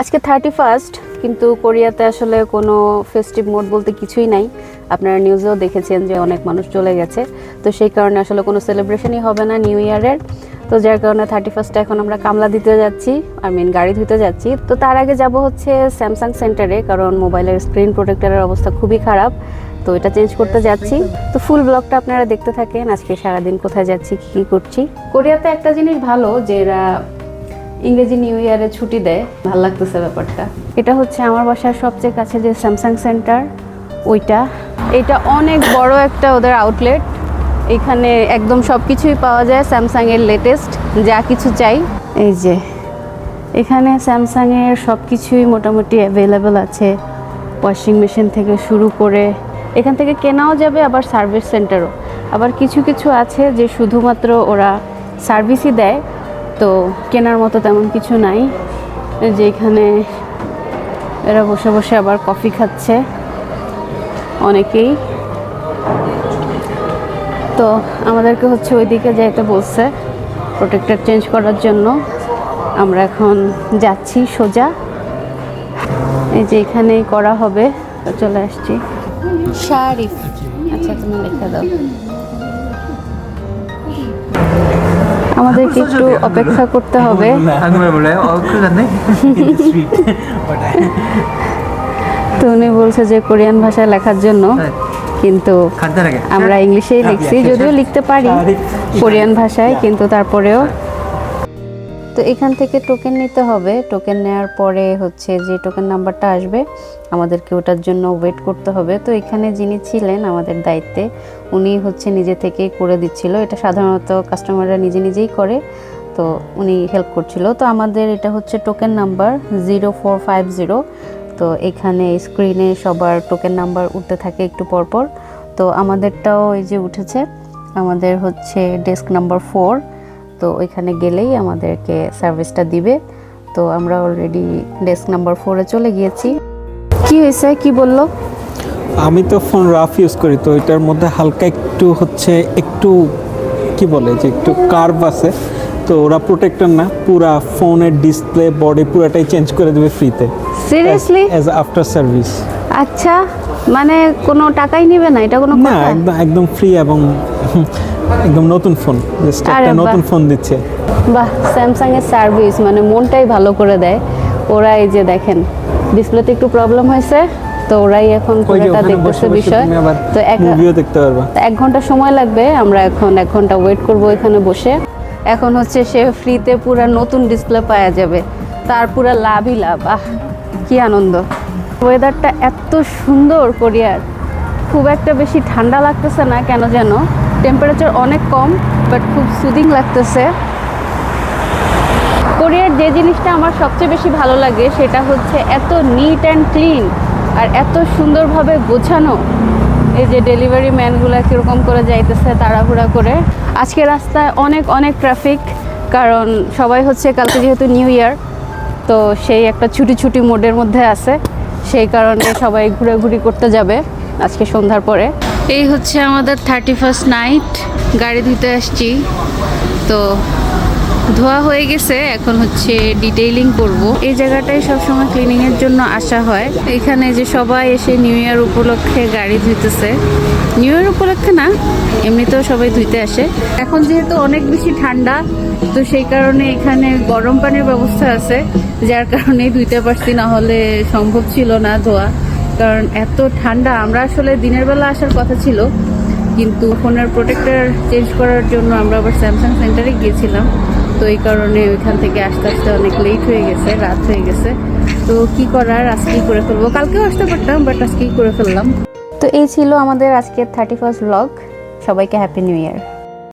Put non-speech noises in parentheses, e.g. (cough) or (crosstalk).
আজকে thirty first কিন্তু কোরিয়াতে আসলে কোনো ফেস্টিভ মোড বলতে কিছুই নাই। আপনারা নিউজেও দেখেছেন যে অনেক মানুষ চলে গেছে। তো সেই কারণে আসলে কোনো সেলিব্রেশনই হবে না নিউ ইয়ারের তো যার কারণে থার্টি ফার্স্টে এখন আমরা কামলা দিতে যাচ্ছি আই মিন গাড়ি ধুতে যাচ্ছি। তো তার আগে যাব হচ্ছে স্যামসাং সেন্টারে কারণ মোবাইলের স্ক্রিন প্রোটেক্টরের অবস্থা খুবই খারাপ। তো এটা চেঞ্জ করতে যাচ্ছি। তো ফুল ব্লগটা আপনারা দেখতে থাকেন। আজকে সারাদিন কোথায় যাচ্ছি, কী কী করছি। কোরিয়াতে একটা জিনিস ভালো, যে এরা ইংরেজি নিউ ইয়ারে ছুটি দেয়, ভালো লাগতেছে ব্যাপারটা। এটা হচ্ছে আমার বাসার সবচেয়ে কাছে যে স্যামসাং সেন্টার ওইটা। এটা অনেক বড় একটা ওদের আউটলেট এখানে একদম সব কিছুই পাওয়া যায় স্যামসাংয়ের লেটেস্ট যা কিছু চাই। এই যে, এখানে স্যামসাংয়ের সব কিছুই মোটামুটি অ্যাভেলেবেল আছে। ওয়াশিং মেশিন থেকে শুরু করে, এখান থেকে কেনাও যাবে আবার সার্ভিস সেন্টারও আবার কিছু কিছু আছে যে শুধুমাত্র ওরা সার্ভিসই দেয়। তো কেনার মতো তেমন কিছু নাই। এই যে এখানে এরা বসে বসে আবার কফি খাচ্ছে অনেকেই। তো আমাদেরকে হচ্ছে ওইদিকে যাইতে বলছে প্রোটেক্টর চেঞ্জ করার জন্য। আমরা এখন যাচ্ছি সোজা। এই যে এখানেই করা হবে তো চলে আসছি। শারিফ। আচ্ছা তুমি লিখে দাও। আমাদের একটু অপেক্ষা করতে হবে। (laughs) তো উনি বলছে যে কোরিয়ান ভাষায় লেখার জন্য কিন্তু আমরা ইংলিশেই লিখছি যদিও লিখতে পারি কোরিয়ান ভাষায় কিন্তু তারপরেও তো এখান থেকে টোকেন নিতে হবে। টোকেন নেওয়ার পরে হচ্ছে যে টোকেন নাম্বারটা আসবে, আমাদেরকে ওটার জন্য ওয়েট করতে হবে। তো এখানে যিনি ছিলেন আমাদের দায়িত্বে, উনি হচ্ছে নিজে থেকেই করে দিচ্ছিল। এটা সাধারণত কাস্টমাররা নিজে নিজেই করে, তো উনি হেল্প করছিল। তো আমাদের এটা হচ্ছে token number zero four five zero তো এখানে স্ক্রিনে সবার টোকেন নাম্বার উঠতে থাকে একটু পরপর তো আমাদেরটাও এই যে উঠেছে, আমাদের হচ্ছে ডেস্ক নাম্বার ফোর তো ওইখানে গেলেই আমাদেরকে সার্ভিসটা দিবে। তো আমরা অলরেডি ডেস্ক নাম্বার ফোরে চলে গিয়েছি। কি হয়েছে? কি বলল? আমি তো ফোন রাফ ইউজ করি তো এটার মধ্যে হালকা একটু হচ্ছে একটু কি বলে যে একটু কার্ভ আছে তো ওরা প্রোটেক্টর না পুরা ফোনের ডিসপ্লে বডি পুরাটাই চেঞ্জ করে দেবে ফ্রিতে সিরিয়াসলি অ্যাজ আফটার সার্ভিস আচ্ছা মানে কোনো টাকাই নেবে না? এটা কোনো না একদম একদম ফ্রি এবং একদম নতুন ফোন একটা। নতুন ফোন দিচ্ছে। বাহ স্যামসাং এর সার্ভিস মানে মনটাই ভালো করে দেয়। ওরা এই যে দেখেন ডিসপ্লেতে একটু প্রবলেম হয়েছে তো ওরাই এখন পুরোটা দেখতেছে বিষয়। তো এক মুভিও দেখতে পারবা। এক ঘণ্টা সময় লাগবে আমরা এখন এক ঘণ্টা ওয়েট করব এখানে বসে। এখন হচ্ছে সে ফ্রিতে পুরা নতুন ডিসপ্লে পাওয়া যাবে। তার পুরা লাভই লাভ আহ কি আনন্দ। ওয়েদারটা এত সুন্দর কোরিয়ার খুব একটা বেশি ঠান্ডা লাগতেছে না কেন যেন? টেম্পারেচার অনেক কম বাট খুব সুদিং লাগতেছে। কোরিয়ার যে জিনিসটা আমার সবচেয়ে বেশি ভালো লাগে, সেটা হচ্ছে এত নিট অ্যান্ড ক্লিন আর এত সুন্দরভাবে গোছানো। এই যে ডেলিভারি ম্যানগুলো কীরকম করে যাইতেছে তাড়াহুড়া করে। আজকে রাস্তায় অনেক অনেক ট্রাফিক কারণ সবাই হচ্ছে কালকে যেহেতু নিউ ইয়ার তো সেই একটা ছুটি ছুটি মোডের মধ্যে আছে। সেই কারণে সবাই ঘুরাঘুরি করতে যাবে আজকে সন্ধ্যার পরে। এই হচ্ছে আমাদের থার্টি ফার্স্ট নাইট গাড়ি ধুতে আসছি। তো ধোয়া হয়ে গেছে, এখন হচ্ছে ডিটেইলিং করব। এই জায়গাটায় সবসময় ক্লিনিংয়ের জন্য আসা হয়। এখানে যে সবাই এসে নিউ ইয়ার উপলক্ষে গাড়ি ধুইতেছে। নিউ ইয়ার উপলক্ষে না, এমনিতেও সবাই ধুইতে আসে। এখন যেহেতু অনেক বেশি ঠান্ডা, তো সেই কারণে এখানে গরম পানির ব্যবস্থা আছে, যার কারণে ধুইতে পারছি, না হলে সম্ভব ছিল না ধোয়া। কারণ এত ঠান্ডা, আমরা আসলে দিনের বেলা আসার কথা ছিল, কিন্তু ফোনের প্রোটেক্টর চেঞ্জ করার জন্য আমরা আবার স্যামসাং সেন্টারে গিয়েছিলাম। তো এই কারণে ওইখান থেকে আসতে আসতে অনেক লেট হয়ে গেছে, রাত হয়ে গেছে। তো কি করার, আজকেই করে ফেলব। কালকেও আসতে পারতাম বাট আজকেই করে ফেললাম। তো এই ছিল আমাদের আজকের থার্টি ফার্স্ট ব্লগ সবাইকে হ্যাপি নিউ ইয়ার